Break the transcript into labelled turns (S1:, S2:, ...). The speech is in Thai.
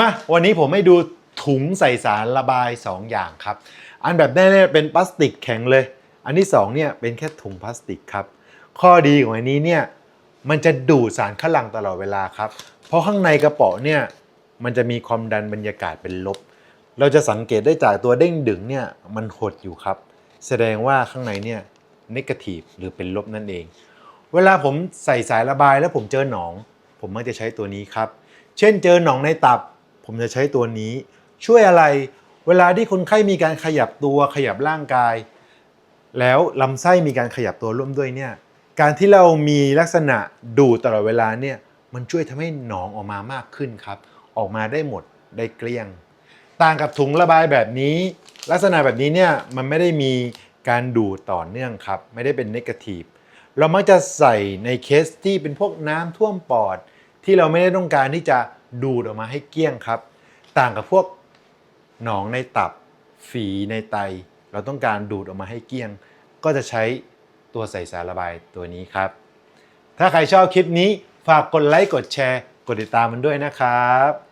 S1: มาวันนี้ผมให้ดูถุงใส่สารระบาย 2 อย่างครับ อันแบบแรกเป็นพลาสติกแข็งเลย อันที่2เนี่ยเป็นแค่ถุงพลาสติกครับ ข้อดีของอันนี้เนี่ยมันจะดูดสารคัดหลังตลอดเวลาครับ เพราะข้างในกระป๋องเนี่ยมันจะมีความดันบรรยากาศเป็นลบ เราจะสังเกตได้จากตัวเด้งดึงเนี่ยมันหดอยู่ครับ แสดงว่าข้างในเนี่ยนกาทีฟหรือเป็นลบนั่นเอง เวลาผมใส่สายระบายแล้วผมเจอหนอง ผมมักจะใช้ตัวนี้ครับ เช่นเจอหนองในตับ ผมจะใช้ตัวนี้ ช่วยอะไรเวลาที่คนไข้มีการขยับตัวขยับร่างกาย แล้วลำไส้มีการขยับตัวร่วมด้วยเนี่ยการที่เรามีลักษณะดูตลอดเวลาเนี่ยมันช่วยทำให้หนองออกมามากขึ้นครับ ออกมาได้หมดได้เกลี้ยง ต่างกับถุงระบายแบบนี้ ลักษณะแบบนี้เนี่ยมันไม่ได้มีการดูดต่อเนื่องครับ ไม่ได้เป็นนกาทีฟเรามักจะใส่ในเคสที่เป็นพวกน้ำท่วมปอด ที่เราไม่ได้ต้องการที่จะ ดูดออกมาให้เกลี้ยงครับ ต่างกับพวกหนองในตับ ฝีในไต เราต้องการดูดออกมาให้เกลี้ยง ก็จะใช้ตัวใส่สารระบายตัวนี้ครับ ถ้าใครชอบคลิปนี้ฝากกดไลค์กดแชร์ กดติดตามมันด้วยนะครับ